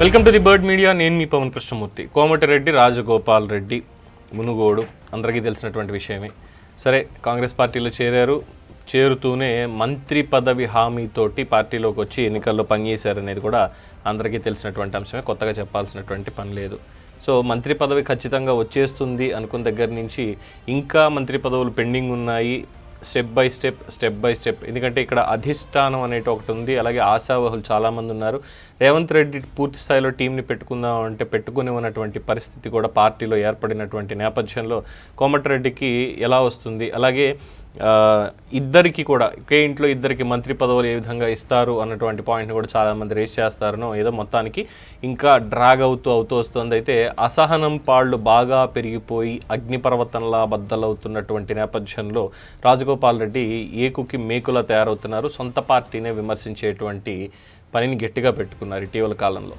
Welcome to the Bird Media. నేను మీ పవన్ కృష్ణమూర్తి. కోమటిరెడ్డి రాజగోపాల్ రెడ్డి మునుగోడు. అందరికీ తెలిసినటువంటి విషయమే. సరే కాంగ్రెస్ పార్టీలో చేరారు. చేరుతూనే మంత్రి పదవి హామీతోటి పార్టీలోకి వచ్చి ఎన్నికల్లో పనిచేశారనేది కూడా అందరికీ తెలిసినటువంటి అంశమే. కొత్తగా చెప్పాల్సినటువంటి పని లేదు. సో మంత్రి పదవి ఖచ్చితంగా వచ్చేస్తుంది అనుకున్న దగ్గర నుంచి ఇంకా మంత్రి పదవులు పెండింగ్ ఉన్నాయి. Step by step step by step ఎందుకంటే ఇక్కడ అధిష్టానం అనేటి ఒకటి ఉంది. అలాగే ఆశావహులు చాలామంది ఉన్నారు. రేవంత్ రెడ్డి పూర్తి స్థాయిలో టీంని పెట్టుకుందాం అంటే పెట్టుకుని ఉన్నటువంటి పరిస్థితి కూడా పార్టీలో ఏర్పడినటువంటి నేపథ్యంలో కోమటిరెడ్డికి ఎలా వస్తుంది? అలాగే ఇద్దరికి కూడా ఒకే ఇంట్లో ఇద్దరికి మంత్రి పదవులు ఏ విధంగా ఇస్తారు అన్నటువంటి పాయింట్ని కూడా చాలామంది రేస్ చేస్తారనో ఏదో మొత్తానికి ఇంకా డ్రాగ్ అవుతూ అవుతూ వస్తుంది. అయితే అసహనం పాళ్ళు బాగా పెరిగిపోయి అగ్నిపర్వతంలా బద్దలవుతున్నటువంటి నేపథ్యంలో రాజగోపాల్ రెడ్డి ఏకుకి మేకులా తయారవుతున్నారు సొంత పార్టీనే విమర్శించేటువంటి పనిని గట్టిగా పెట్టుకున్నారు ఇటీవల కాలంలో.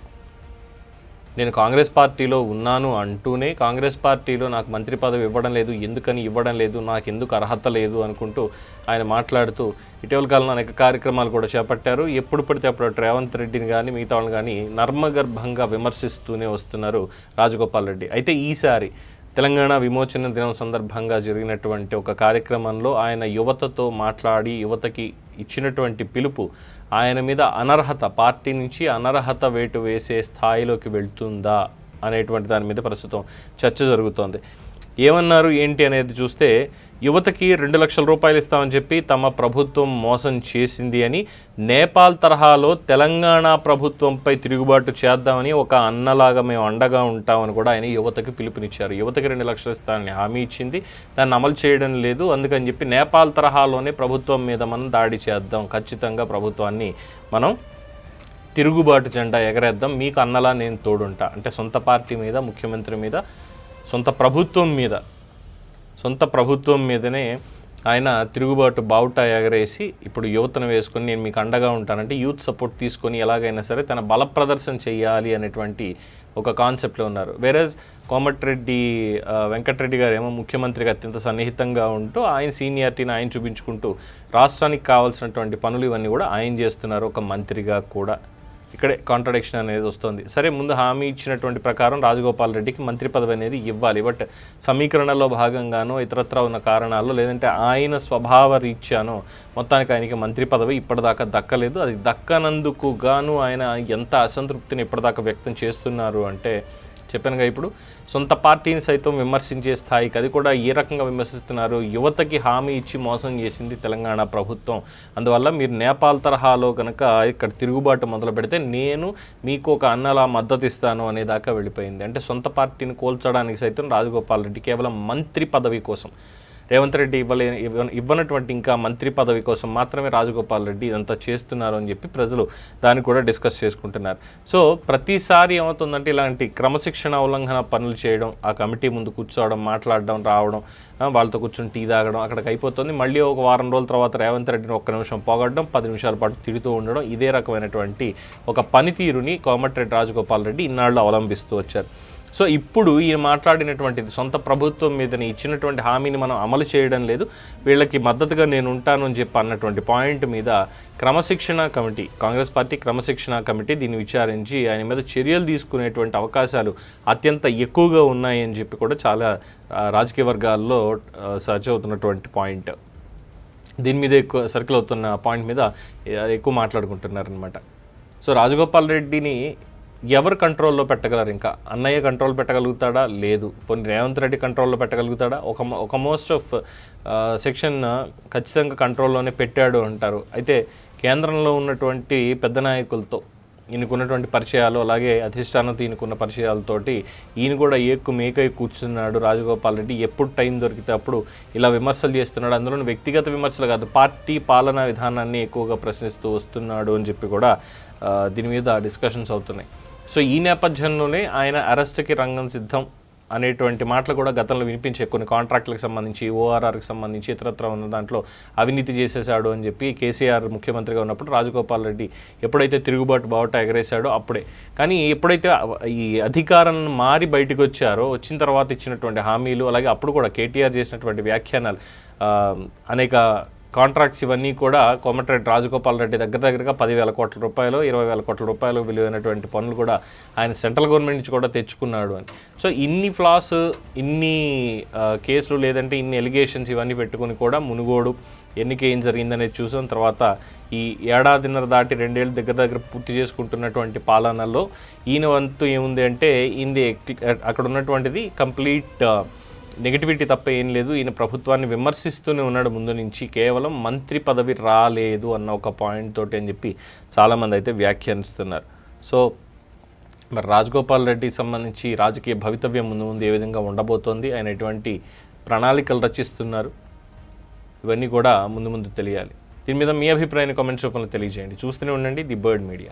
నేను కాంగ్రెస్ పార్టీలో ఉన్నాను అంటూనే కాంగ్రెస్ పార్టీలో నాకు మంత్రి పదవి ఇవ్వడం లేదు ఎందుకని ఇవ్వడం లేదు నాకు ఎందుకు అర్హత లేదు అనుకుంటూ ఆయన మాట్లాడుతూ ఇటీవల కాలంలో అనేక కార్యక్రమాలు కూడా చేపట్టారు. ఎప్పుడు పడితే అప్పుడు రేవంత్ రెడ్డిని కానీ మిగతా వాళ్ళని కానీ నర్మగర్భంగా విమర్శిస్తూనే వస్తున్నారు రాజగోపాల్ రెడ్డి. అయితే ఈసారి తెలంగాణ విమోచన దినం సందర్భంగా జరిగినటువంటి ఒక కార్యక్రమంలో ఆయన యువతతో మాట్లాడి యువతకి ఇచ్చినటువంటి పిలుపు ఆయన మీద అనర్హత పార్టీ నుంచి అనర్హత వేటు వేసే స్థాయిలోకి వెళ్తుందా అనేటువంటి దాని మీద ప్రస్తుతం చర్చ జరుగుతోంది. ఏమన్నారు ఏంటి అనేది చూస్తే యువతకి రెండు లక్షల రూపాయలు ఇస్తామని చెప్పి తమ ప్రభుత్వం మోసం చేసింది అని నేపాల్ తరహాలో తెలంగాణ ప్రభుత్వంపై తిరుగుబాటు చేద్దామని ఒక అన్నలాగా మేము అండగా ఉంటామని కూడా ఆయన యువతకి పిలుపునిచ్చారు. యువతకి రెండు లక్షలు ఇస్తానని హామీ ఇచ్చింది. దాన్ని అమలు చేయడం లేదు. అందుకని చెప్పి నేపాల్ తరహాలోనే ప్రభుత్వం మీద మనం దాడి చేద్దాం. ఖచ్చితంగా ప్రభుత్వాన్ని మనం తిరుగుబాటు జెండా ఎగరేద్దాం. మీకు అన్నలా నేను తోడుంటా. అంటే సొంత పార్టీ మీద ముఖ్యమంత్రి మీద సొంత ప్రభుత్వం మీద సొంత ప్రభుత్వం మీదనే ఆయన తిరుగుబాటు బావుట ఎగరేసి ఇప్పుడు యువతను వేసుకొని నేను మీకు అండగా ఉంటానంటే యూత్ సపోర్ట్ తీసుకొని ఎలాగైనా సరే తన బల ప్రదర్శన చేయాలి అనేటువంటి ఒక కాన్సెప్ట్లో ఉన్నారు. వేరేజ్ కోమటిరెడ్డి వెంకటరెడ్డి గారు ఏమో ముఖ్యమంత్రిగా అత్యంత సన్నిహితంగా ఉంటూ ఆయన సీనియారిటీని ఆయన చూపించుకుంటూ రాష్ట్రానికి కావాల్సినటువంటి పనులు ఇవన్నీ కూడా ఆయన చేస్తున్నారు. ఒక మంత్రిగా కూడా ఇక్కడే కాంట్రడిక్షన్ అనేది వస్తుంది. సరే ముందు హామీ ఇచ్చినటువంటి ప్రకారం రాజగోపాల్ రెడ్డికి మంత్రి పదవి అనేది ఇవ్వాలి. బట్ సమీకరణలో భాగంగానో ఇతరత్ర ఉన్న కారణాల్లో లేదంటే ఆయన స్వభావ రీత్యానో మొత్తానికి ఆయనకి మంత్రి పదవి ఇప్పటిదాకా దక్కలేదు. అది దక్కనందుకు గాను ఆయన ఎంత అసంతృప్తిని ఇప్పటిదాకా వ్యక్తం చేస్తున్నారు అంటే చెప్పానుగా ఇప్పుడు. సొంత పార్టీని సైతం విమర్శించే స్థాయికి అది కూడా ఏ రకంగా విమర్శిస్తున్నారు? యువతకి హామీ ఇచ్చి మోసం చేసింది తెలంగాణ ప్రభుత్వం. అందువల్ల మీరు నేపాల్ తరహాలో కనుక ఇక్కడ తిరుగుబాటు మొదలు పెడితే నేను మీకు ఒక అన్నలా మద్దతు ఇస్తాను అనే దాకా వెళ్ళిపోయింది. అంటే సొంత పార్టీని కోల్చడానికి సైతం రాజగోపాల్ రెడ్డి కేవలం మంత్రి పదవి కోసం. రేవంత్ రెడ్డి ఇవ్వలే ఇవ్వనటువంటి ఇంకా మంత్రి పదవి కోసం మాత్రమే రాజగోపాల్ రెడ్డి ఇదంతా చేస్తున్నారు అని చెప్పి ప్రజలు దాన్ని కూడా డిస్కస్ చేసుకుంటున్నారు. సో ప్రతిసారి ఏమవుతుందంటే ఇలాంటి క్రమశిక్షణ ఉల్లంఘన పనులు చేయడం ఆ కమిటీ ముందు కూర్చోవడం మాట్లాడడం రావడం వాళ్ళతో కూర్చొని టీ తాగడం అక్కడికి అయిపోతుంది. మళ్ళీ ఒక వారం రోజుల తర్వాత రేవంత్ రెడ్డిని ఒక్క నిమిషం పొగడడం పది నిమిషాల పాటు తిడుతూ ఉండడం ఇదే రకమైనటువంటి ఒక పనితీరుని కోమటిరెడ్డి రాజగోపాల్ రెడ్డి ఇన్నాళ్ళు అవలంబిస్తూ వచ్చారు. సో ఇప్పుడు ఈయన మాట్లాడినటువంటిది సొంత ప్రభుత్వం మీదని ఇచ్చినటువంటి హామీని మనం అమలు చేయడం లేదు. వీళ్ళకి మద్దతుగా నేను ఉంటాను అని చెప్పి అన్నటువంటి పాయింట్ మీద క్రమశిక్షణ కమిటీ కాంగ్రెస్ పార్టీ క్రమశిక్షణ కమిటీ దీన్ని విచారించి ఆయన మీద చర్యలు తీసుకునేటువంటి అవకాశాలు అత్యంత ఎక్కువగా ఉన్నాయని చెప్పి కూడా చాలా రాజకీయ వర్గాల్లో సర్చ్ అవుతున్నటువంటి పాయింట్. దీని మీద ఎక్కువ సర్కిల్ అవుతున్న పాయింట్ మీద ఎక్కువ మాట్లాడుకుంటున్నారనమాట సో రాజగోపాల్ రెడ్డిని ఎవరు కంట్రోల్లో పెట్టగలరు ఇంకా? అన్నయ్య కంట్రోల్ పెట్టగలుగుతాడా? లేదు. కొన్ని రేవంత్ రెడ్డి కంట్రోల్లో పెట్టగలుగుతాడా? ఒక ఒక మోస్ట్ ఆఫ్ సెక్షన్ ఖచ్చితంగా కంట్రోల్లోనే పెట్టాడు అంటారు. అయితే కేంద్రంలో ఉన్నటువంటి పెద్ద నాయకులతో ఈయనకున్నటువంటి పరిచయాలు అలాగే అధిష్టానంతో ఈయనకున్న పరిచయాలతోటి ఈయన కూడా ఏక్కు మేకై కూర్చున్నాడు రాజగోపాల్ రెడ్డి. ఎప్పుడు టైం దొరికితే అప్పుడు ఇలా విమర్శలు చేస్తున్నాడు. అందులో వ్యక్తిగత విమర్శలు కాదు పార్టీ పాలనా విధానాన్ని ఎక్కువగా ప్రశ్నిస్తూ వస్తున్నాడు అని చెప్పి కూడా దీని మీద డిస్కషన్స్ అవుతున్నాయి. సో ఈ నేపథ్యంలోనే ఆయన అరెస్ట్కి రంగం సిద్ధం అనేటువంటి మాటలు కూడా గతంలో వినిపించే కొన్ని కాంట్రాక్టులకు సంబంధించి ఓఆర్ఆర్కి సంబంధించి ఇతరత్ర ఉన్న దాంట్లో అవినీతి చేసేశాడు అని చెప్పి కేసీఆర్ ముఖ్యమంత్రిగా ఉన్నప్పుడు రాజగోపాల్ రెడ్డి ఎప్పుడైతే తిరుగుబాటు బావట ఎగరేశాడో అప్పుడే. కానీ ఎప్పుడైతే ఈ అధికారం మారి బయటకు వచ్చారో వచ్చిన తర్వాత ఇచ్చినటువంటి హామీలు అలాగే అప్పుడు కూడా కేటీఆర్ చేసినటువంటి వ్యాఖ్యానాలు అనేక కాంట్రాక్ట్స్ ఇవన్నీ కూడా కోమటిరెడ్డి రాజగోపాల్ రెడ్డి దగ్గర దగ్గరగా పదివేల కోట్ల రూపాయలు ఇరవై వేల కోట్ల రూపాయలు విలువైనటువంటి పనులు కూడా ఆయన సెంట్రల్ గవర్నమెంట్ నుంచి కూడా తెచ్చుకున్నాడు అని. సో ఇన్ని ఫ్లాస్ ఇన్ని కేసులు లేదంటే ఇన్ని ఎలిగేషన్స్ ఇవన్నీ పెట్టుకుని కూడా మునుగోడు ఎన్నిక ఏం జరిగిందనేది చూసిన తర్వాత ఈ ఏడాదిన్నర దాటి రెండేళ్ళు దగ్గర దగ్గర పూర్తి చేసుకుంటున్నటువంటి పాలనలో ఈయన వంతు ఏముంది అంటే ఇంది అక్కడ ఉన్నటువంటిది కంప్లీట్ నెగిటివిటీ తప్ప ఏం లేదు. ఈయన ప్రభుత్వాన్ని విమర్శిస్తూనే ఉన్నాడు ముందు నుంచి. కేవలం మంత్రి పదవి రాలేదు అన్న ఒక పాయింట్ తోటి అని చెప్పి చాలామంది అయితే వ్యాఖ్యానిస్తున్నారు. సో మరి రాజగోపాల్ రెడ్డికి సంబంధించి రాజకీయ భవితవ్యం ముందు ముందు ఏ విధంగా ఉండబోతోంది? ఆయన ఎటువంటి ప్రణాళికలు రచిస్తున్నారు? ఇవన్నీ కూడా ముందు ముందు తెలియాలి. దీని మీద మీ అభిప్రాయాన్ని కామెంట్స్ రూపంలో తెలియజేయండి. చూస్తూనే ఉండండి ది బర్డ్ మీడియా.